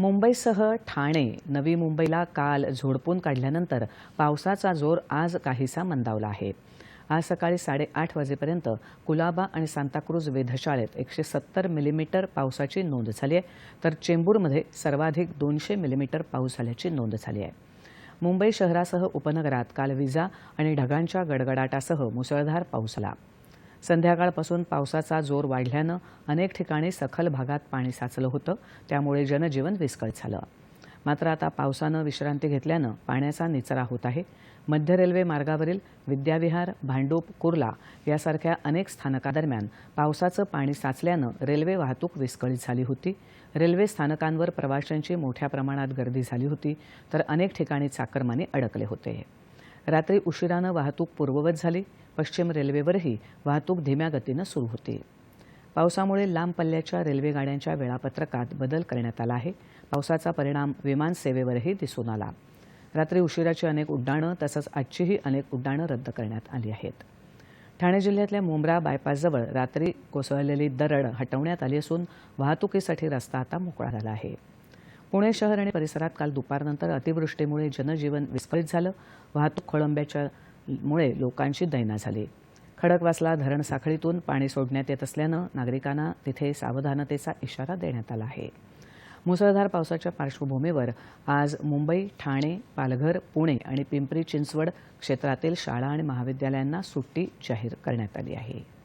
मुंबईसह ठाणे नवी मुंबईला काल झोडपून काढल्यानंतर पावसाचा जोर आज काहीसा मंदावला आहे. आज सकाळी साडेआठ वाजेपर्यंत कुलाबा आणि सांताक्रूज वेधशाळेत एकशे सत्तर मिलीमीटर पावसाची नोंद झाली आहे तर चेंबूरमध्ये सर्वाधिक दोनशे मिलीमीटर पाऊस झाल्याची नोंद झाली आहे. मुंबई शहरासह उपनगरात काल विजा आणि ढगांच्या गडगडाटासह मुसळधार पाऊस झाला. संध्याकाळपासून पावसाचा जोर वाढल्यानं अनेक ठिकाणी सखल भागात पाणी साचलं होतं. त्यामुळे जनजीवन विस्कळीत झालं. मात्र आता पावसानं विश्रांती घेतल्यानं पाण्याचा निचरा होत आहे. मध्य रेल्वे मार्गावरील विद्याविहार भांडूप कुर्ला यासारख्या अनेक स्थानकादरम्यान पावसाचं पाणी साचल्यानं रेल्वे वाहतूक विस्कळीत झाली होती. रेल्वे स्थानकांवर प्रवाशांची मोठ्या प्रमाणात गर्दी झाली होती तर अनेक ठिकाणी चाकरमानी अडकले होते. रात्री उशिरानं वाहतूक पूर्ववत झाली. पश्चिम रेल्वेवरही वाहतूक धीम्या गतीनं सुरू होती. पावसामुळे लांब पल्ल्याच्या रेल्वे गाड्यांच्या वेळापत्रकात बदल करण्यात आला आहे. पावसाचा परिणाम विमान सेवेवरही दिसून आला. रात्री उशिराची अनेक उड्डाणं तसंच आजचीही अनेक उड्डाणं रद्द करण्यात आली आहेत. ठाणे जिल्ह्यातल्या मुंब्रा बायपासजवळ रात्री कोसळलेली दरड हटवण्यात आली असून वाहतुकीसाठी रस्ता आता मोकळा झाला आहे. पुणे शहर आणि परिसरात काल दुपारनंतर अतिवृष्टीमुळे जनजीवन विस्कळीत झालं. वाहतूक खोळंब्याच्या मुळे लोकांची दैना झाली. खडकवासला धरण साखळीतून पाणी सोडण्यात येत असल्यानं नागरिकांना तिथे सावधानतेचा इशारा देण्यात आला आहे. मुसळधार पावसाच्या पार्श्वभूमीवर आज मुंबई ठाणे पालघर पुणे आणि पिंपरी चिंचवड क्षेत्रातील शाळा आणि महाविद्यालयांना सुट्टी जाहीर करण्यात आली आहे.